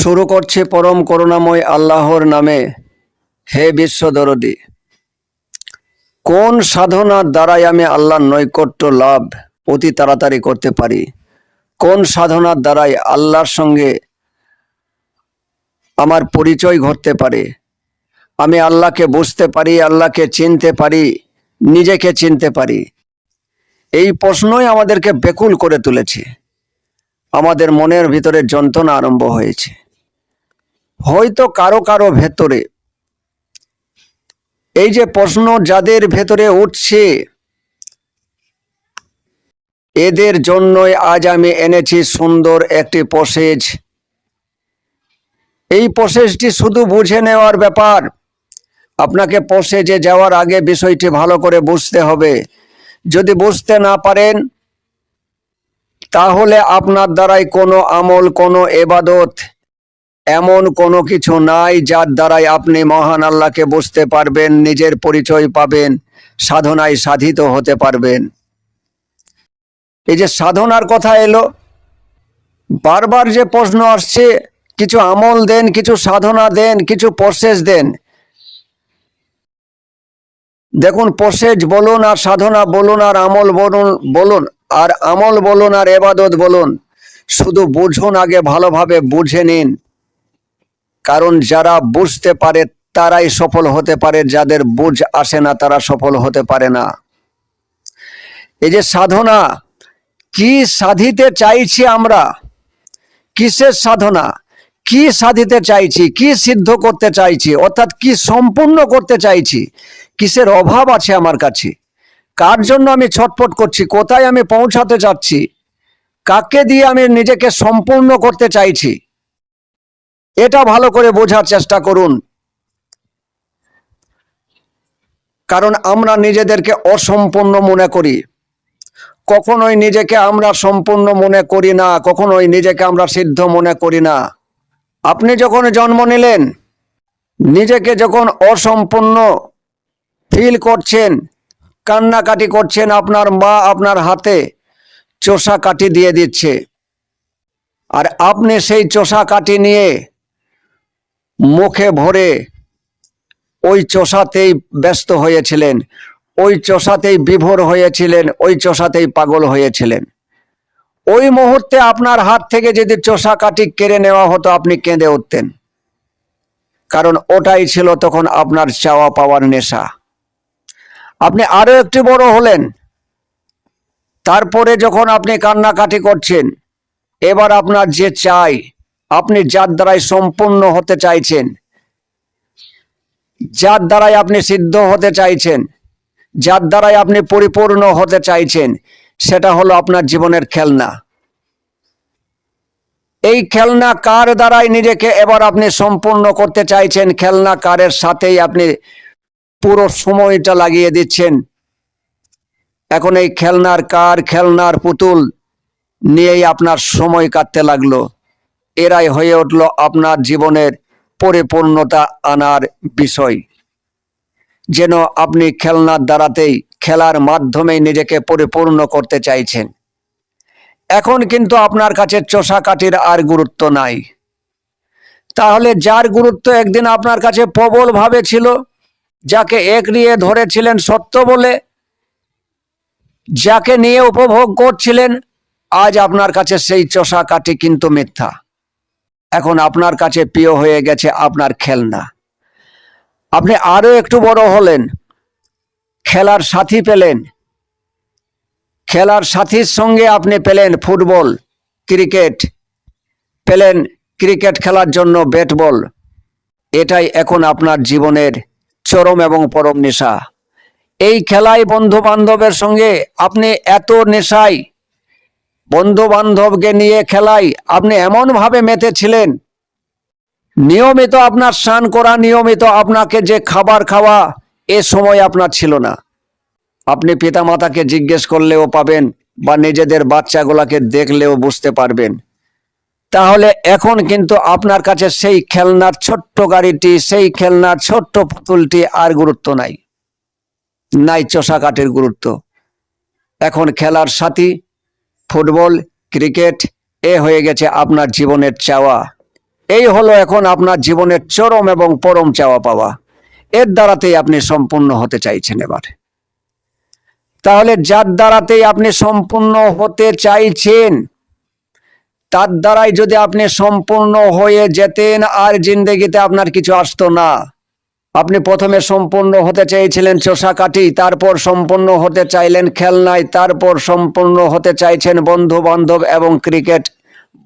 শুরু করছে পরম করুণাময় আল্লাহর নামে। হে বিশ্ব দরদি, কোন সাধনার দ্বারাই আমি আল্লাহর নৈকট্য লাভ অতি তাড়াতাড়ি করতে পারি? কোন সাধনার দ্বারাই আল্লাহর সঙ্গে আমার পরিচয় ঘটতে পারে? আমি আল্লাহকে বুঝতে পারি, আল্লাহকে চিনতে পারি, নিজেকে চিনতে পারি। এই প্রশ্নই আমাদেরকে বেকুল করে তুলেছে। আমাদের মনের ভিতরে যন্ত্রণা আরম্ভ হয়েছে। হয়তো কারও কারও ভেতরে। এই যে প্রশ্ন, যাদের ভেতরে উঠছে, এদের জন্যই আজ আমি এনেছি সুন্দর একটি পসেজ এই পসেজটি শুধু বুঝে নেওয়ার ব্যাপার। আপনাকে পসেজে যাওয়ার আগে বিষয়টি ভালো করে বুঝতে হবে। যদি বুঝতে না পারেন, তাহলে আপনার দ্বারাই কোনো আমল, কোনো এবাদত এমন কোনো কিছু নাই যার দ্বারাই আপনি মহান আল্লাহকে বুঝতে পারবেন, নিজের পরিচয় পাবেন, সাধনায় সাধিত হতে পারবেন। এই যে সাধনার কথা এলো, বারবার যে প্রশ্ন আসছে, কিছু আমল দেন, কিছু সাধনা দেন, কিছু প্রসেস দেন। দেখুন প্রসেস বলুন আর সাধনা বলুন আর আমল বলুন বলুন আর আমল বলুন আর এবাদত বলুন। শুধু বুঝুন আগে, ভালোভাবে বুঝে নিন। কারণ যারা বুঝতে পারে, তারাই সফল হতে পারে। যাদের বুঝ আসে না, তারা সফল হতে পারে না। এই যে সাধনা, কি সাধিতে চাইছি আমরা? কিসের সাধনা? কি সাধিতে চাইছি? কি সিদ্ধ করতে চাইছি? অর্থাৎ কি সম্পূর্ণ করতে চাইছি? কিসের অভাব আছে আমার কাছে? কার জন্য আমি ছটফট করছি? কোথায় আমি পৌঁছাতে চাচ্ছি? কাকে দিয়ে আমি নিজেকে সম্পূর্ণ করতে চাইছি? এটা ভালো করে বোঝার চেষ্টা করুন। কারণ আমরা নিজেদেরকে অসম্পূর্ণ মনে করি। কখনোই নিজেকে আমরা সম্পূর্ণ মনে করি না, কখনোই নিজেকে আমরা সিদ্ধ মনে করি না। আপনি যখন জন্ম নিলেন, নিজেকে যখন অসম্পূর্ণ ফিল করছেন, কান্নাকাটি করছেন আপনার মা আপনার হাতে, চোষা কাটি দিয়ে দিচ্ছে। আর আপনি সেই চোষা কাঠি নিয়ে মুখে ভরে ওই চষাতেই ব্যস্ত হয়েছিলেন, ওই চষাতেই বিভোর হয়েছিলেন, ওই চষাতেই পাগল হয়েছিলেন। ওই মুহূর্তে আপনার হাত থেকে যদি চোষা কাঠি কেড়ে নেওয়া হতো, আপনি কেঁদে উঠতেন। কারণ ওটাই ছিল তখন আপনার চাওয়া পাওয়ার নেশা। আপনি আরও একটু বড় হলেন। তারপরে যখন আপনি কান্নাকাটি করছেন, এবার আপনার যে চাই আপনি যার দ্বারাই সম্পূর্ণ হতে চাইছেন, যার দ্বারাই আপনি সিদ্ধ হতে চাইছেন, যার দ্বারাই আপনি পরিপূর্ণ হতে চাইছেন, সেটা হলো আপনার জীবনের খেলনা। এই খেলনা কার দ্বারাই নিজেকে এবার আপনি সম্পূর্ণ করতে চাইছেন, খেলনা কারের সাথেই আপনি পুরো সময়টা লাগিয়ে দিচ্ছেন। এখন এই খেলনার কার, খেলনার পুতুল নিয়েই আপনার সময় কাটতে লাগল। এরাই হয়ে উঠল আপনার জীবনের পরিপূর্ণতা আনার বিষয়। যেন আপনি খেলনার দ্বারাতেই খেলার মাধ্যমেই নিজেকে পরিপূর্ণ করতে চাইছেন। এখন কিন্তু আপনার কাছে চোষা কাঠির আর গুরুত্ব নাই। তাহলে যার গুরুত্ব একদিন আপনার কাছে প্রবল ভাবে ছিল, যাকে একড়িয়ে ধরেছিলেন সত্য বলে, যাকে নিয়ে উপভোগ করছিলেন, আজ আপনার কাছে সেই চষা কাঠি কিন্তু মিথ্যা। এখন আপনার কাছে প্রিয় হয়ে গেছে আপনার খেলনা। আপনি আরও একটু বড় হলেন, খেলার সাথী পেলেন, খেলার সাথীর সঙ্গে আপনি পেলেন ফুটবল, ক্রিকেট, পেলেন ক্রিকেট খেলার জন্য ব্যাট বল এটাই এখন আপনার জীবনের চরম এবং পরম নেশা। এই খেলায় বন্ধু বান্ধবের সঙ্গে আপনি এত নেশায় বন্ধু বান্ধবকে নিয়ে খেলাই। আপনি এমনভাবে মেতেছিলেন। নিয়মিত আপনার স্নান করা, নিয়মিত আপনাকে যে খাবার খাওয়া, এ সময় আপনার ছিল না। আপনি পিতামাতাকে জিজ্ঞেস করলেও পাবেন বা নিজেদের বাচ্চাগুলাকে দেখলেও বুঝতে পারবেন। তাহলে এখন কিন্তু আপনার কাছে সেই খেলনার ছোট্ট গাড়িটি, সেই খেলনার ছোট্ট পুতুলটি আর গুরুত্ব নাই। নাই চষা কাঠের গুরুত্ব। এখন খেলার সাথী ফুটবল, ক্রিকেট, এ হয়ে গেছে আপনার জীবনের চাওয়া। এই হলো এখন আপনার জীবনের চরম এবং পরম চাওয়া পাওয়া। এর দ্বারাতেই আপনি সম্পূর্ণ হতে চাইছেন এবার। তাহলে যার দ্বারাতেই আপনি সম্পূর্ণ হতে চাইছেন, তার দ্বারাই যদি আপনি সম্পূর্ণ হয়ে যেতেন, আর জিন্দগিতে আপনার কিছু আসতো না। আপনি প্রথমে সম্পূর্ণ হতে চেয়েছিলেন চোষা কাটি তারপর সম্পূর্ণ হতে চাইলেন খেলনায়, তারপর সম্পূর্ণ হতে চাইছেন বন্ধু বান্ধব এবং ক্রিকেট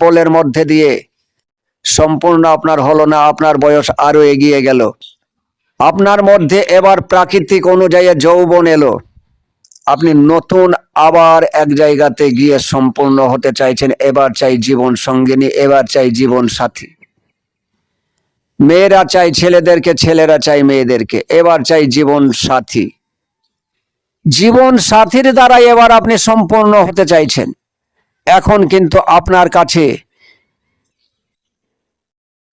বলের মধ্যে দিয়ে। সম্পূর্ণ আপনার হলো না, আপনার বয়স আরও এগিয়ে গেল। আপনার মধ্যে এবার প্রাকৃতিক অনুযায়ী যৌবন এলো। আপনি নতুন আবার এক জায়গাতে গিয়ে সম্পূর্ণ হতে চাইছেন, এবার চাই জীবন সঙ্গিনী, এবার চাই জীবন সাথী। মেয়েরা চাই ছেলেদেরকে, ছেলেরা চাই মেয়েদেরকে। এবার চাই জীবন সাথী। জীবন সাথীর দ্বারা এবার আপনি সম্পূর্ণ হতে চাইছেন। এখন কিন্তু আপনার কাছে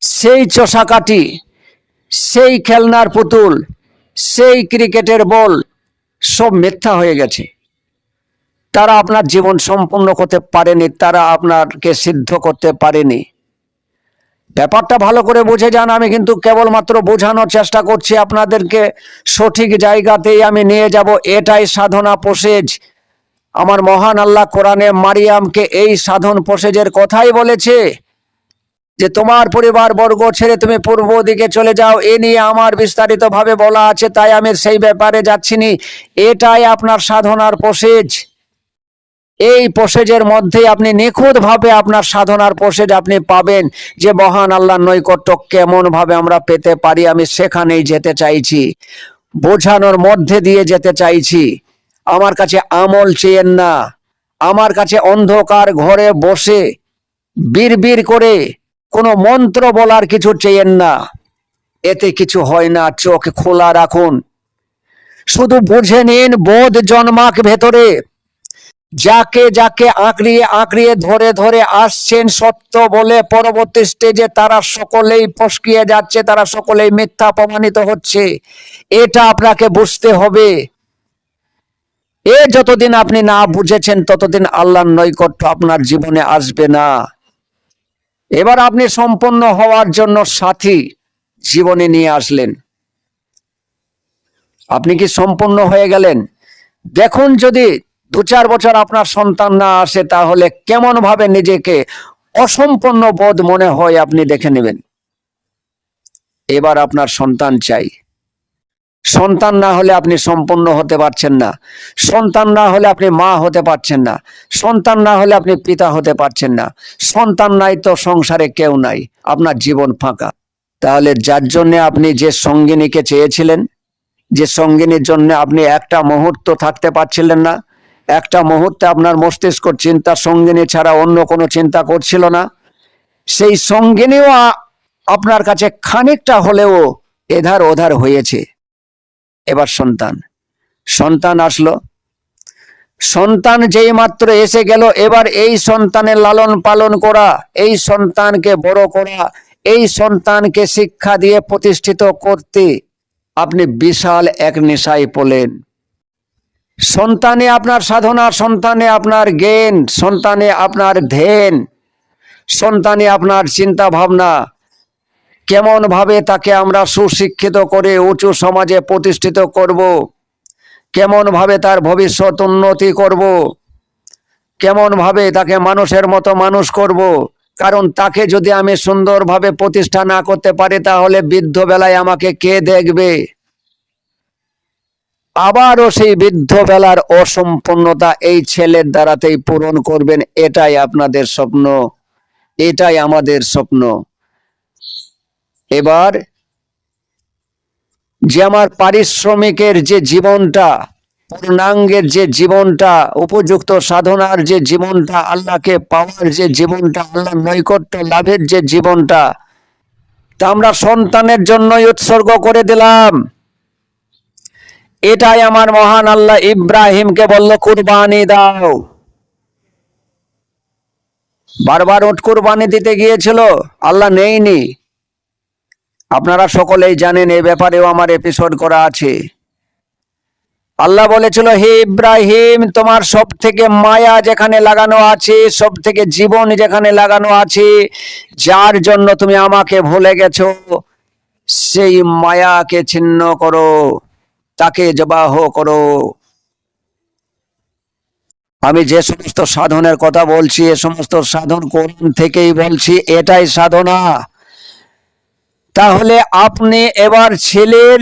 সেই চষাকাটি সেই খেলনার পুতুল, সেই ক্রিকেটের বল, সব মিথ্যা হয়ে গেছে। তারা আপনার জীবন সম্পূর্ণ করতে পারেনি, তারা আপনাকে সিদ্ধ করতে পারেনি। ব্যাপারটা ভালো করে বুঝে যান, আমি কিন্তু কেবলমাত্র বোঝানোর চেষ্টা করছি আপনাদেরকে। সঠিক জায়গাতেই আমি নিয়ে যাব, এটাই সাধনা পোষেজ আমার মহান আল্লাহ কোরআনে মারিয়ামকে এই সাধন পোষেজের কথাই বলেছে যে, তোমার পরিবার বর্গ ছেড়ে তুমি পূর্ব দিকে চলে যাও, এ নিয়ে আমার বিস্তারিত ভাবে বলা আছে, তাই আমি সেই ব্যাপারে যাচ্ছি নি। এটাই আপনার সাধনার পোষেজ এই পোষেজের মধ্যে আপনি নিখুঁত ভাবে আপনার সাধনার পোষেজ আপনি পাবেন যে মহান আল্লাহর নৈকট্য কেমন ভাবে আমরা পেতে পারি, আমি সেখানেই যেতে চাইছি। বোঝানোর মধ্যে দিয়ে যেতে চাইছি। আমার কাছে আমল চেয়েন না। আমার কাছে অন্ধকার ঘরে বসে বীর করে কোনো মন্ত্র বলার কিছু চেয়েন না। এতে কিছু হয় না, চোখ খোলা রাখুন। শুধু বুঝে নিন, বোধ জন্মাক ভেতরে। যাকে যাকে আঁকড়িয়ে আঁকড়িয়ে ধরে ধরে আসছেন সত্য বলে পরবর্তী স্টেজে তারা সকলেই ফসকিয়ে যাচ্ছে, তারা সকলেই মিথ্যা প্রমাণিত হচ্ছে। এটা আপনাকে বুঝতে হবে। এ যতদিন আপনি না বুঝেছেন, ততদিন আল্লাহর নৈকট্য আপনার জীবনে আসবে না। এবার আপনি সম্পন্ন হওয়ার জন্য সাথী জীবনে নিয়ে আসলেন। আপনি কি সম্পূর্ণ হয়ে গেলেন? দেখুন যদি দু চার বছর আপনার সন্তান না আসে, তাহলে কেমন ভাবে নিজেকে অসম্পন্ন বোধ মনে হয় আপনি দেখে নেবেন? এবার আপনার সন্তান চাই। সন্তান না হলে আপনি সম্পূর্ণ হতে পারছেন না। সন্তান না হলে আপনি মা হতে পারছেন না। সন্তান না হলে আপনি পিতা হতে পারছেন না। সন্তান নাই তো সংসারে কেউ নাই। আপনার জীবন ফাঁকা। তাহলে যার জন্য আপনি যে সঙ্গিনীকে চেয়েছিলেন, যে সঙ্গিনীর জন্য আপনি একটা মুহূর্ত থাকতে পারছিলেন না একটা মুহূর্তে আপনার মস্তিষ্ক চিন্তা সঙ্গিনী ছাড়া অন্য কোনো চিন্তা করছিল না। সেই সঙ্গিনীও আপনার কাছে খানিকটা হলেও এধার ওধার হয়েছে। এবার সন্তান সন্তান আসলো। সন্তান যেই মাত্র এসে গেল, এবার এই সন্তানের লালন পালন করা, এই সন্তানকে বড় করা, এই সন্তানকে শিক্ষা দিয়ে প্রতিষ্ঠিত করতে আপনি বিশাল এক নেশায় পড়লেন। সন্তানে আপনার সাধনা, সন্তানে আপনার জ্ঞান, সন্তানে আপনার ধ্যান, সন্তানে আপনার চিন্তা ভাবনা কেমন ভাবে তাকে আমরা সুশিক্ষিত করে উঁচু সমাজে প্রতিষ্ঠিত করব? কেমন ভাবে তার ভবিষ্যৎ উন্নতি করব? কেমন ভাবে তাকে মানুষের মতো মানুষ করব? কারণ তাকে যদি আমি সুন্দরভাবে প্রতিষ্ঠা না করতে পারি, তাহলে বৃদ্ধ বেলায় আমাকে কে দেখবে? আবারও সেই বৃদ্ধ বেলার অসম্পূর্ণতা এই ছেলের দ্বারাতেই পূরণ করবেন, এটাই আপনাদের স্বপ্ন, এটাই আমাদের স্বপ্ন। এবার, যে আমার পারিশ্রমিকের যে জীবনটা, পূর্ণাঙ্গের যে জীবনটা, উপযুক্ত সাধনার যে জীবনটা, আল্লাহকে পাওয়ার যে জীবনটা আল্লাহ নৈকট্য লাভের যে জীবনটা, তা আমরা সন্তানের জন্যই উৎসর্গ করে দিলাম। এটাই আমার মহান আল্লাহ ইব্রাহিমকে বলল, কুরবানি দাও। বারবার উঠ কুরবানি দিতে গিয়েছিল, আল্লাহ নেইনি। আপনারা সকলেই জানেন এই ব্যাপারেও আমার এপিসোড করা আছে। আল্লাহ বলেছিল, হে ইব্রাহিম, তোমার সব থেকে মায়া যেখানে লাগানো আছে সব থেকে জীবন যেখানে লাগানো আছে, যার জন্য তুমি আমাকে ভুলে গেছো, সেই মায়াকে ছিন্ন করো। তাকে জবাহ করো। আমি যে সমস্ত সাধনের কথা বলছি, এ সমস্ত সাধন কোরআন থেকেই বলছি, এটাই সাধনা। তাহলে আপনি এবার ছেলের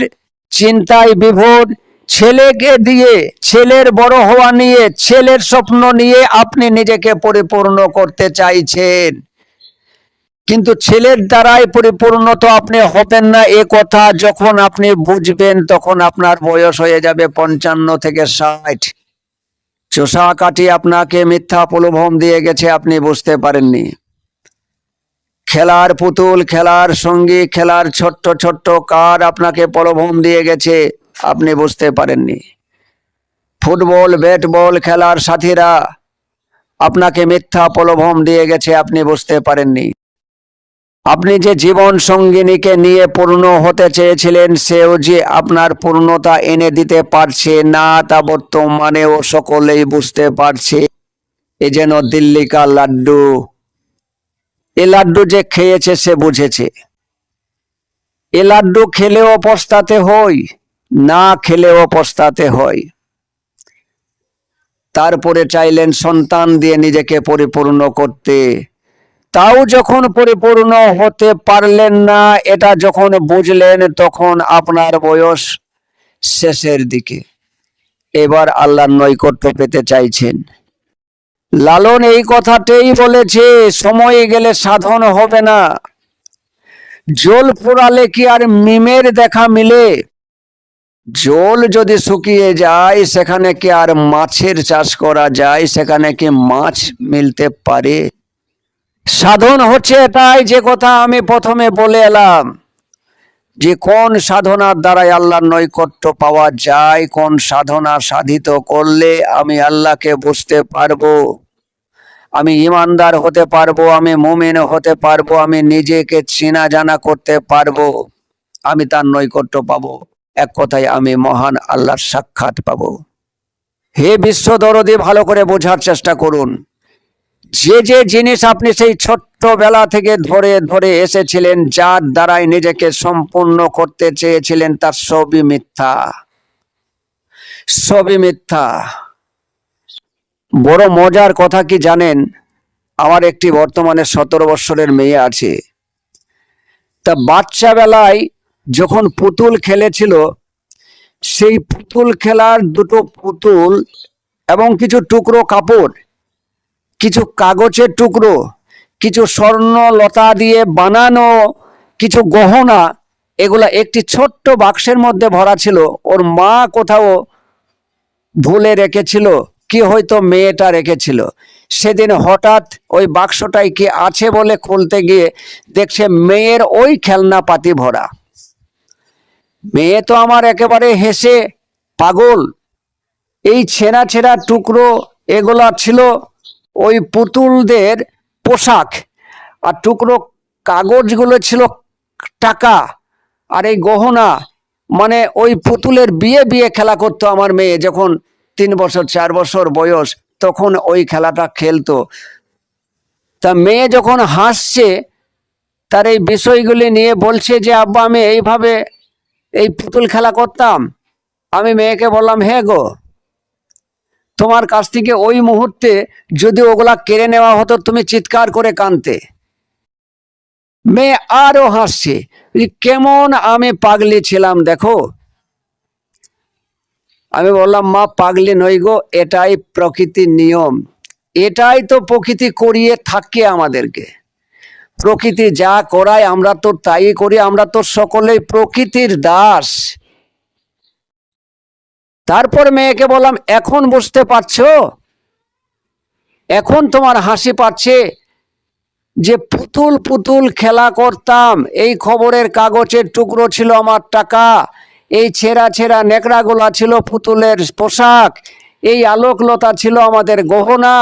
চিন্তায় বিভোর, ছেলেকে দিয়ে, ছেলের বড় হওয়া নিয়ে, ছেলের স্বপ্ন নিয়ে আপনি নিজেকে পরিপূর্ণ করতে চাইছেন। কিন্তু ছেলের দ্বারাই পরিপূর্ণ তো আপনি হবেন না। এ কথা যখন আপনি বুঝবেন, তখন আপনার বয়স হয়ে যাবে পঞ্চান্ন থেকে ষাট। চোষা কাটি আপনাকে মিথ্যা প্রলোভন দিয়ে গেছে, আপনি বুঝতে পারেননি। খেলার পুতুল, খেলার সঙ্গী, খেলার ছোট্ট ছোট্ট কার আপনাকে প্রলোভন দিয়ে গেছে, আপনি বুঝতে পারেননি। ফুটবল ব্যাট বল খেলার সাথীরা আপনাকে মিথ্যা প্রলোভন দিয়ে গেছে, আপনি বুঝতে পারেননি। আপনি যে জীবন সঙ্গিনীকে নিয়ে পূর্ণ হতে চেয়েছিলেন, সেও যে আপনার পূর্ণতা এনে দিতে পারছে না, তা বর্তমানেও সকলেই বুঝতে পারছে। এ যেন দিল্লিকা লাড্ডু। এ লাড্ডু যে খেয়েছে, সে বুঝেছে। এ লাড্ডু খেলেও পস্তাতে হয় না খেলেও পস্তাতে হয় তারপরে চাইলেন সন্তান দিয়ে নিজেকে পরিপূর্ণ করতে। তাও যখন পরিপূর্ণ হতে পারলেন না, এটা যখন বুঝলেন, তখন আপনার বয়স শেষের দিকে। এবার আল্লাহর নৈকট্য পেতে চাইছেন। লালন এই কথাটাই বলেছে, সময় গেলে সাধন হবে না। জল ফোরালে কি আর মিমের দেখা মিলে? জল যদি শুকিয়ে যায়, সেখানে কি আর মাছের চাষ করা যায়? সেখানে কি মাছ মিলতে পারে? সাধন হচ্ছে এটাই যে কথা আমি প্রথমে বলে এলাম। যে কোন সাধনার দ্বারাই আল্লাহর নৈকট্য পাওয়া যায়, কোন সাধনা সাধিত করলে আমি আল্লাহকে বুঝতে পারব, আমি ইমানদার হতে পারব, আমি মুমিন হতে পারব, আমি নিজেকে চেনা জানা করতে পারব, আমি তার নৈকট্য পাবো। এক কথায় আমি মহান আল্লাহর সাক্ষাৎ পাবো। হে বিশ্ব দরদি, ভালো করে বোঝার চেষ্টা করুন। যে যে জিনিস আপনি সেই ছোট্টবেলা থেকে ধরে ধরে এসেছিলেন, যার দ্বারাই নিজেকে সম্পূর্ণ করতে চেয়েছিলেন, তার সবই মিথ্যা। সবই মিথ্যা। বড় মজার কথা কি জানেন? আমার একটি বর্তমানে সতেরো বৎসরের মেয়ে আছে। তা বাচ্চা বেলায় যখন পুতুল খেলেছিল, সেই পুতুল খেলার দুটো পুতুল এবং কিছু টুকরো কাপড় কিছু কাগজের টুকরো, কিছু স্বর্ণ লতা দিয়ে বানানো, কিছু গহনা, এগুলা একটি ছোট্ট বাক্সের মধ্যে ভরা ছিল। ওর মা কোথাও ভুলে রেখেছিল, কি হয়তো মেয়েটা রেখেছিল। সেদিন হঠাৎ ওই বাক্সটাই কি আছে বলে খুলতে গিয়ে দেখছে মেয়ের ওই খেলনা পাতি ভরা। মেয়ে তো আমার একেবারে হেসে, পাগল, এই ছেঁড়া ছেঁড়া টুকরো এগুলা ছিল ওই পুতুলদের পোশাক আর টুকরো কাগজগুলো ছিল টাকা আর এই গহনা। মানে ওই পুতুলের বিয়ে বিয়ে খেলা করতো আমার মেয়ে যখন তিন বছর, চার বছর বয়স, তখন ওই খেলাটা খেলতো। তা মেয়ে যখন হাসছে, তার এই বিষয়গুলি নিয়ে বলছে যে, আব্বা, আমি এইভাবে এই পুতুল খেলা করতাম। আমি মেয়েকে বললাম হ্যাঁ গো তোমার কাছ থেকে ওই মুহূর্তে যদি ওগুলা কেড়ে নেওয়া হতো, তুমি চিৎকার করে কানতে মেয়ে আরও হাসছে কেমন আমি পাগলি ছিলাম, দেখো। আমি বললাম, মা, পাগলি নই গো, এটাই প্রকৃতির নিয়ম। এটাই তো প্রকৃতি করিয়ে থাকে আমাদেরকে। প্রকৃতি যা করায় আমরা তো তাই করি, আমরা তো সকলেই প্রকৃতির দাস। তারপর মেয়েকে বললাম, এখন বুঝতে পারছ? এখন তোমার হাসি পাচ্ছে যে পুতুল পুতুল খেলা করতাম। এই খবরের কাগজের টুকরো ছিল আমার টাকা, এই ছেঁড়া ছেঁড়া নেকড়াগুলা ছিল পুতুলের পোশাক, এই আলোকলতা ছিল আমাদের গহনা।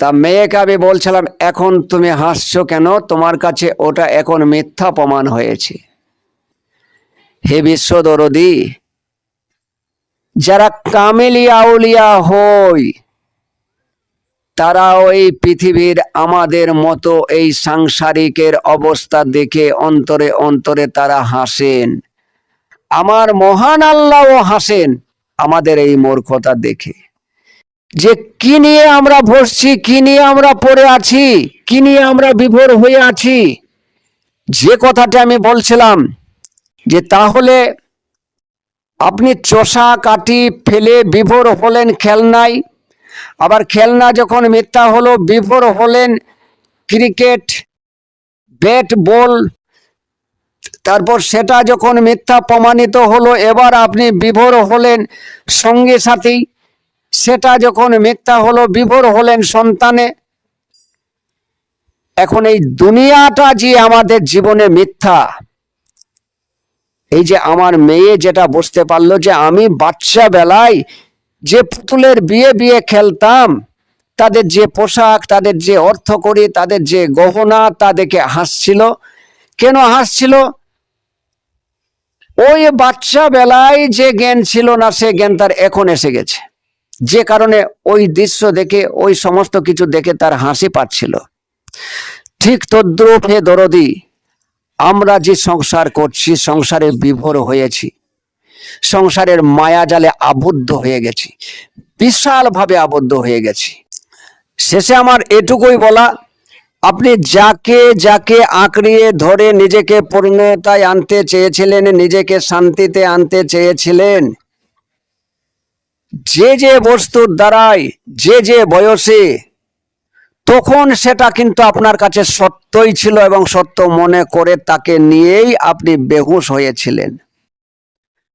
তা মেয়েকে আমি বলছিলাম, এখন তুমি হাসছো কেন? তোমার কাছে ওটা এখন মিথ্যা প্রমাণ হয়েছে। হে বিশ্ব দরদি যারা কামেলিয়া আউলিয়া হয় তারা ওই পৃথিবীর আমাদের মতো এই সাংসারিকের অবস্থা দেখে অন্তরে অন্তরে তারা হাসেন। আমার মহান আল্লাহও হাসেন আমাদের এই মূর্খতা দেখে। যে কি নিয়ে আমরা বসছি কি নিয়ে আমরা পড়ে আছি, কি নিয়ে আমরা বিভোর হয়ে আছি, যে কথাটা আমি বলছিলাম যে তাহলে আপনি চষা, কাটি, ফেলে বিভোর হলেন খেলনায়। আবার খেলনা যখন মিথ্যা হলো, বিভোর হলেন ক্রিকেট, ব্যাট, বল। তারপর সেটা যখন মিথ্যা প্রমাণিত হলো, এবার আপনি বিভোর হলেন সঙ্গে সাথী। সেটা যখন মিথ্যা হলো, বিভোর হলেন সন্তানে। এখন এই দুনিয়াটা যে আমাদের জীবনে মিথ্যা এই যে আমার মেয়ে যেটা বুঝতে পারল যে আমি বাচ্চা বেলায় যে পুতুলের বিয়ে বিয়ে খেলতাম, তাদের যে পোশাক, তাদের যে অর্থ করি তাদের যে গহনা তা দেখে হাসছিল। কেন হাসছিল? ওই বাচ্চা বেলায় যে জ্ঞান ছিল না, সে জ্ঞান তার এখন এসে গেছে। যে কারণে ওই দৃশ্য দেখে, ওই সমস্ত কিছু দেখে তার হাসি পাচ্ছিল। ঠিক তদ্রুপ হে দরদি আমরা যে সংসার করছি, সংসারে বিভোর হয়েছি। সংসারের মায়া জালে আবদ্ধ হয়ে গেছি। বিশালভাবে আবদ্ধ হয়ে গেছি। শেষে আমার এটুকুই বলা, আপনি যাকে যাকে আঁকড়িয়ে ধরে নিজেকে পূর্ণতায় আনতে চেয়েছিলেন, নিজেকে শান্তিতে আনতে চেয়েছিলেন, যে যে বস্তুর দ্বারাই, যে যে বয়সে তখন সেটা কিন্তু আপনার কাছে সত্যই ছিল এবং সত্য মনে করে তাকে নিয়েই আপনি বেহুশ হয়েছিলেন।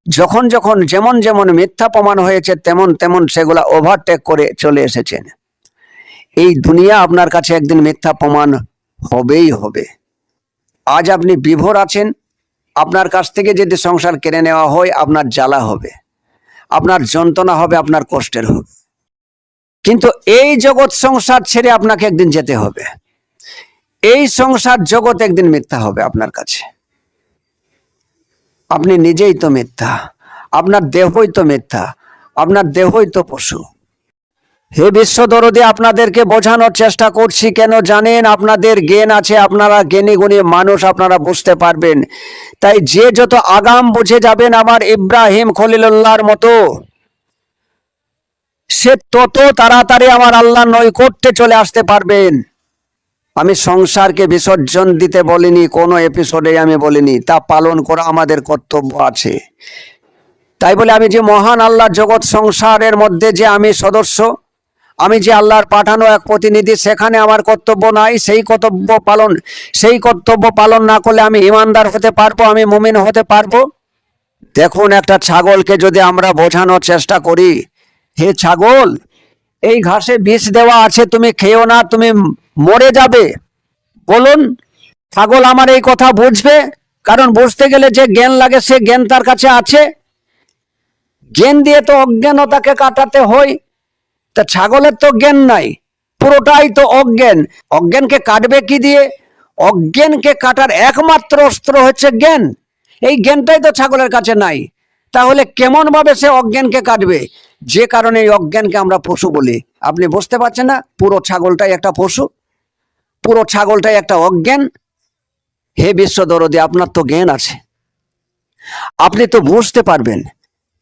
যখন যখন যেমন যেমন মিথ্যা প্রমাণ হয়েছে, তেমন তেমন সেগুলা ওভারটেক করে চলে এসেছেন। এই দুনিয়া আপনার কাছে একদিন মিথ্যা প্রমাণ হবেই হবে। আজ আপনি বিভোর আছেন, আপনার কাছ থেকে যদি সংসার কেড়ে নেওয়া হয়, আপনার জ্বালা হবে, আপনার যন্ত্রণা হবে, আপনার কষ্টের হবে। কিন্তু এই জগৎ সংসার ছেড়ে আপনাকে একদিন যেতে হবে। এই সংসার জগৎ একদিন মিথ্যা হবে আপনার কাছে। আপনি নিজেই তো মিথ্যা, আপনার দেহই তো মিথ্যা, আপনার দেহই তো পশু। হে বিশ্ব দরদে আপনাদেরকে বোঝানোর চেষ্টা করছি কেন জানেন? আপনাদের জ্ঞান আছে, আপনারা জ্ঞানী গুণী মানুষ, আপনারা বুঝতে পারবেন। তাই যে যত আগাম বুঝে যাবেন আমার ইব্রাহিম খলিলুল্লাহর মতো। সে তত তাড়াতাড়ি আমার আল্লাহ নৈকট্যে চলে আসতে পারবেন। আমি সংসারকে বিসর্জন দিতে বলিনি, কোনো এপিসোডে আমি বলিনি, তা পালন করা আমাদের কর্তব্য আছে। তাই বলে আমি যে মহান আল্লাহ জগৎ সংসারের মধ্যে যে আমি সদস্য, আমি যে আল্লাহর পাঠানো এক প্রতিনিধি, সেখানে আমার কর্তব্য নাই, সেই কর্তব্য পালন, সেই কর্তব্য পালন না করলে আমি ইমানদার হতে পারব, আমি মুমিন হতে পারব? দেখুন একটা ছাগলকে যদি আমরা বোঝানোর চেষ্টা করি হে ছাগল, এই ঘাসে বিষ দেওয়া আছে, তুমি খেও না, তুমি মরে যাবে। বলুন, ছাগল আমার এই কথা বুঝবে? কারণ বুঝতে গেলে যে জ্ঞান লাগে, সে জ্ঞান তার কাছে আছে। জ্ঞান দিয়ে তো অজ্ঞানতাকে কাটাতে হয়। তা ছাগলের তো জ্ঞান নাই, পুরোটাই তো অজ্ঞান। অজ্ঞানকে কাটবে কি দিয়ে? অজ্ঞানকে কাটার একমাত্র অস্ত্র হচ্ছে জ্ঞান। এই জ্ঞানটাই তো ছাগলের কাছে নাই। তাহলে কেমন ভাবে সে অজ্ঞানকে কাটবে? যে কারণে এই অজ্ঞানকে আমরা পশু বলি। আপনি বুঝতে পারছেন না? পুরো ছাগলটাই একটা পশু। পুরো ছাগলটাই একটা অজ্ঞান। হে বিশ্ব দরদি, আপনার তো জ্ঞান আছে। আপনি তো বুঝতে পারবেন।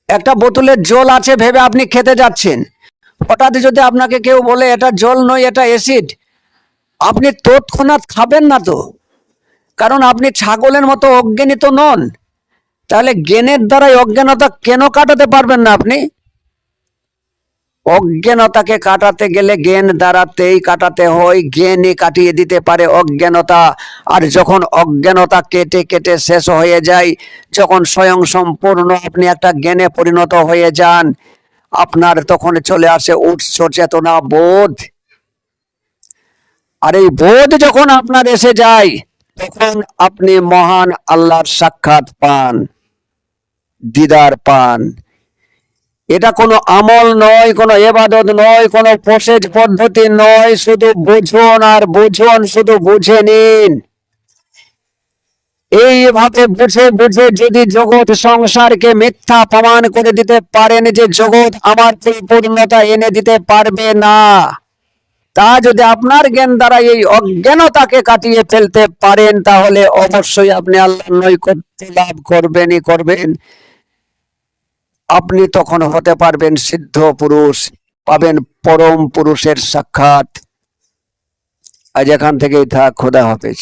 একটা বোতলের জল আছে ভেবে আপনি খেতে যাচ্ছেন। হঠাৎ যদি আপনাকে কেউ বলে, এটা জল নয়, এটা অ্যাসিড। আপনি তৎক্ষণাৎ খাবেন না তো। কারণ আপনি ছাগলের মতো অজ্ঞানী তো নন। তাহলে জ্ঞানের দ্বারাই অজ্ঞানতা কেন কাটাতে পারবেন না আপনি? অজ্ঞানতাকে কাটাতে গেলে জ্ঞান দ্বারাতেই কাটাতে হয়, জ্ঞানই কাটিয়ে দিতে পারে অজ্ঞানতা। আর যখন অজ্ঞানতা কেটে কেটে শেষ হয়ে যায়, যখন স্বয়ং সম্পূর্ণ আপনি একটা জ্ঞানে পরিণত হয়ে যান, আপনার তখন চলে আসে উৎস চেতনা বোধ। আর এই বোধ যখন আপনার এসে যায়, তখন আপনি মহান আল্লাহর সাক্ষাৎ পান, দিদার পান। এটা কোনো আমল নয়, কোনো এবাদত নয়, কোনো প্রসেস পদ্ধতি নয়, শুধু বুঝুন আর বুঝুন, শুধু বুঝে নিন। এইভাবে বুঝে বুঝে যদি জগৎ সংসারকে মিথ্যা প্রমাণ করে দিতে পারেন যে জগৎ আমার পরিপূর্ণতা এনে দিতে পারবে না, তা যদি আপনার জ্ঞান দ্বারা এই অজ্ঞানতাকে কাটিয়ে ফেলতে পারেন, তাহলে অবশ্যই আপনি আল্লাহ নৈকট্য লাভ করবেনই করবেন। আপনি তখন হতে পারবেন সিদ্ধ পুরুষ, পাবেন পরম পুরুষের সাক্ষাৎ। আজ এখান থেকেই থাক, খোদা হাফেজ।